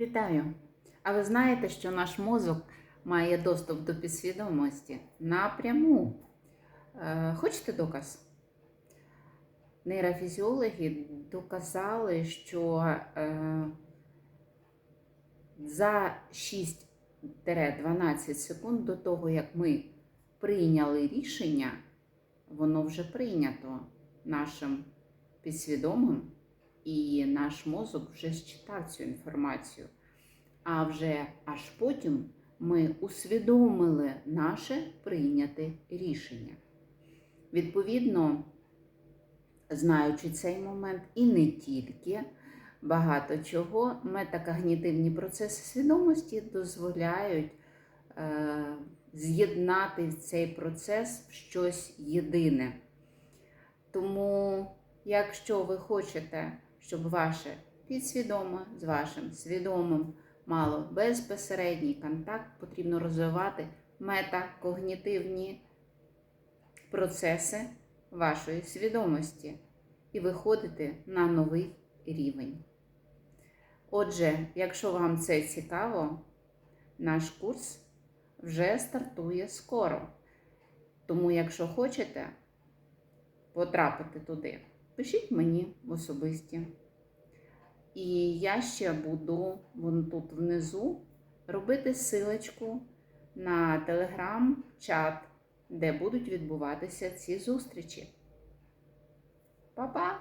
Вітаю! А ви знаєте, що наш мозок має доступ до підсвідомості напряму? Е, Хочете доказ? Нейрофізіологи доказали, що е, за 6-12 секунд до того, як ми прийняли рішення, воно вже прийнято нашим підсвідомим, і наш мозок вже считав цю інформацію. А вже аж потім ми усвідомили наше прийняте рішення. Відповідно, знаючи цей момент, і не тільки багато чого, метакогнітивні процеси свідомості дозволяють е, з'єднати цей процес в щось єдине. Тому, якщо ви хочете, щоб ваше підсвідоме з вашим свідомим мало безпосередній контакт, потрібно розвивати метакогнітивні процеси вашої свідомості і виходити на новий рівень. Отже, якщо вам це цікаво, наш курс вже стартує скоро. Тому, якщо хочете потрапити туди, пишіть мені в особисті. І я ще буду вон тут внизу робити силочку на телеграм-чат, де будуть відбуватися ці зустрічі. Па-па!